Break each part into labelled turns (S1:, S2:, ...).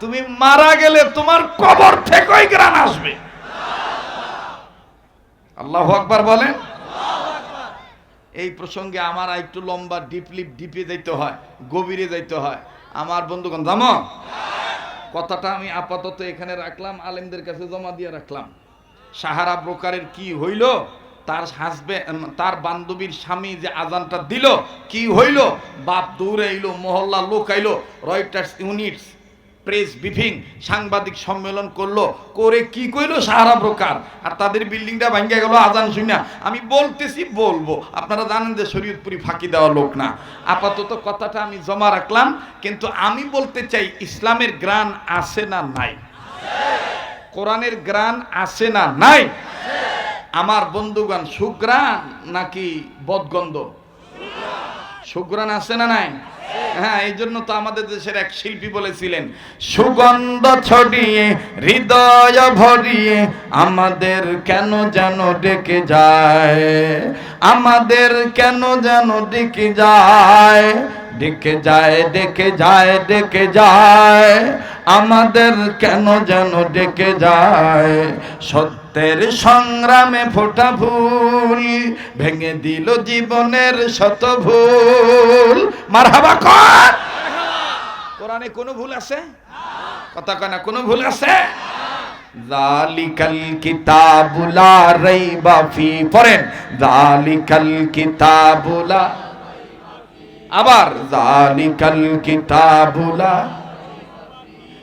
S1: তুমি মারা গেলে তোমার কবর থেকেই গ্রান আসবে। আল্লাহ আকবার বলেন। এই প্রসঙ্গে আমার একটু লম্বা ডিপলি ডিপে যাইতে হয়, গভীরে যাইতে হয়। আমার বন্ধুগণ জামো কথাটা আমি আপাতত এখানে রাখলাম, আলেমদের কাছে জমা দিয়ে রাখলাম। সাহারা ব্রোকারের কি হইল? তার হাসবে তার বান্ধবীর স্বামী যে আজানটা দিল, কি হইল? বাপ দৌড়ে এলো মহল্লা লোক আইলো রয়টার্স ইউনিটস প্রেস ব্রিফিং সাংবাদিক সম্মেলন করল, করে কি করল সাহারা প্রকার আর তাদের বিল্ডিংটা ভাঙ্গে গেল, আজান শুনা আমি বলতেছি, বলব। আপনারা জানেন যে শরীয়তপুরি ফাঁকি দেওয়া লোক না। আপাতত কথাটা আমি জমা রাখলাম, কিন্তু আমি বলতে চাই, ইসলামের গ্রান আছে না নাই? কোরআনের গ্রান আছে না নাই? আমার বন্ধুগণ সুগ্রান নাকি বদগন্ধ? সুগ্রান আছে না নাই? হ্যাঁ এই জন্য তো আমাদের দেশের এক শিল্পী বলেছিলেন, সুগন্ধ ছড়িয়ে, হৃদয় ভরিয়ে, আমাদের কেন যেন ডেকে যায়? আমাদের কেন যেন ডেকে যায়? ডেকে যায় ডেকে যায় ডেকে যায়। আমাদের কেন যেন ডেকে যায়? সত্যের সংগ্রামে ফোটা ভুল, ভেঙে দিল জীবনের শত ভুল। মারহাবা কর! কোরআনে কোনো ভুল আছে? কথা কয় না, কোনো ভুল আছে? কিতাবুলা রাইবা ফি, পড়েন। জালিকাল কিতাবুলা আবার জালিকাল কিতাবুলা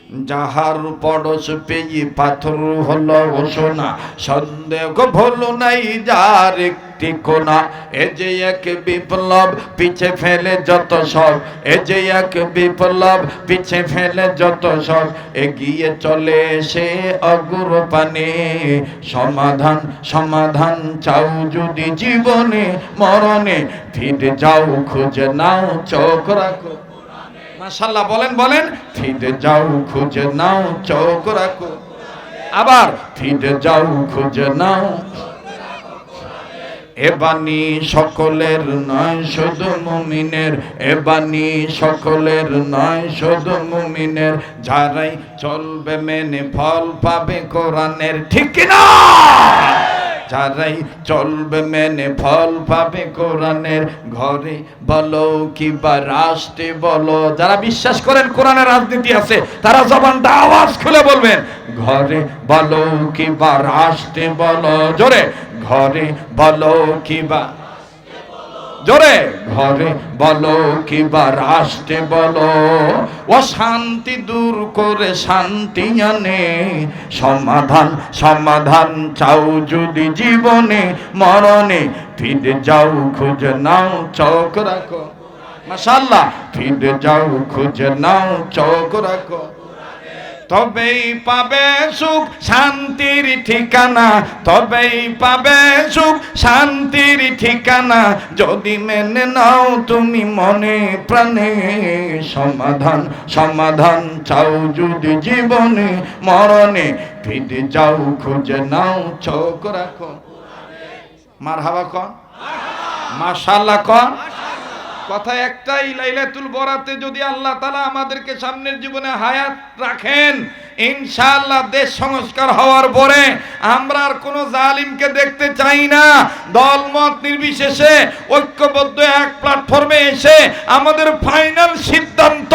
S1: যাহার পরশ পেয়ে পাথর হলো সোনা সন্দেহ ভুল নাই যার একটি কোনা। এ যে এক বিপ্লব, পিছে ফেলে যত সব। এ যে এক বিপ্লব, পিছে ফেলে যত সব। এগিয়ে চলে সে অগুর পানে। সমাধান সমাধান চাও যদি জীবনে, মরণে। ফিরে যাও, খুঁজে নাও, চোখ রাখো। মাশাল্লাহ বলেন বলেন। ফিরে যাও খুঁজে নাও চোখ রাখো। আবার। ফিরে যাও খুঁজে নাও। এবানি সকলের নয় শুধু মুমিনের। এবানি সকলের নয় শুধু মুমিনের। যারাই চলবে মেনে ফল পাবে কোরআনের। ঠিক না যারাই চলবে মেনে ফল পাবে কোরআনের ঘরে। বলো কিবা রাষ্ট্রে বলো। যারা বিশ্বাস করেন কোরআনের রাজনীতি আছে, তারা জবানটা আওয়াজ খুলে বলবেন, ঘরে বলো কিবা রাষ্ট্রে বলো। জোরে, ঘরে বলো কিবা জোরে। ঘরে বলো কিবা রাষ্ট্রে বলো, অশান্তি দূর করে শান্তি আনে। সমাধান সমাধান চাও যদি জীবনে, মরণে ফিরে যাও, খুঁজে নাও, চোখ রাখো। মাশাল্লাহ ফিরে যাও, খুঁজে নাও, চোখ রাখো। তবেই পাবে সুখ, শান্তির ঠিকানা। তবেই পাবে সুখ, শান্তির ঠিকানা। যদি মেনে নাও তুমি মনে প্রাণে সমাধান সমাধান চাও যদি জীবনে মরণে। ফিরে যাও, খুঁজে নাও, চোখ রাখো। মার হাওয়া কন মাশাল্লাহ কন কথা একটাই, লাইলাতুল বরাতে যদি আল্লাহ তালা আমাদেরকে সামনের জীবনে হায়াত রাখেন, ইনশাআল্লাহ দেশ সংস্কার হওয়ার পরে আমরা আর কোনো জালিমকে দেখতে চাই না। দলমত নির্বিশেষে, ঐক্যবদ্ধ এক প্ল্যাটফর্মে এসে আমাদের ফাইনাল সিদ্ধান্ত।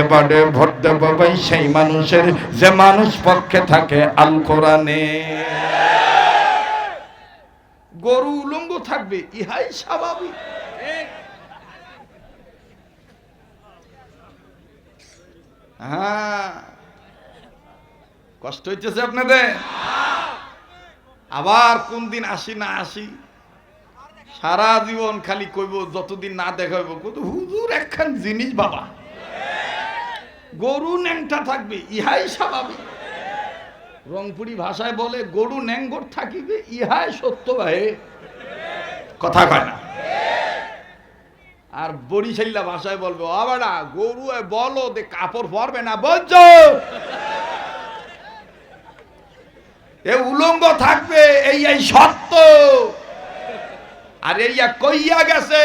S1: এবারে ভোট দেব ভাই, সেই মানুষের, যে মানুষ পক্ষে থাকে আল কোরআনে। গরু উলঙ্গ থাকবে, ইহাই স্বাভাবিক। হ্যাঁ কষ্ট হইতেছে আপনাদের? আবার কোন দিন আসি না আসি, সারা জীবন খালি কইব, যতদিন না দেখা হইব কত হুজুর, একখান জিনিস বাবা। গরু ন্যাংটা থাকবে, ইহাই স্বাভাবিক। রংপুরি ভাষায় বলে, গরু ন্যাংগর থাকিবে, ইহাই সত্য ভাই কথা কয় না। আর বরিশাল্লা ভাষায় বলবে আবাডা গরু বলো দে কাপড় পরবে না, বলছ? এ উলঙ্গ থাকবে, এই এই সত্য। আর এইয়া কইয়া গেছে।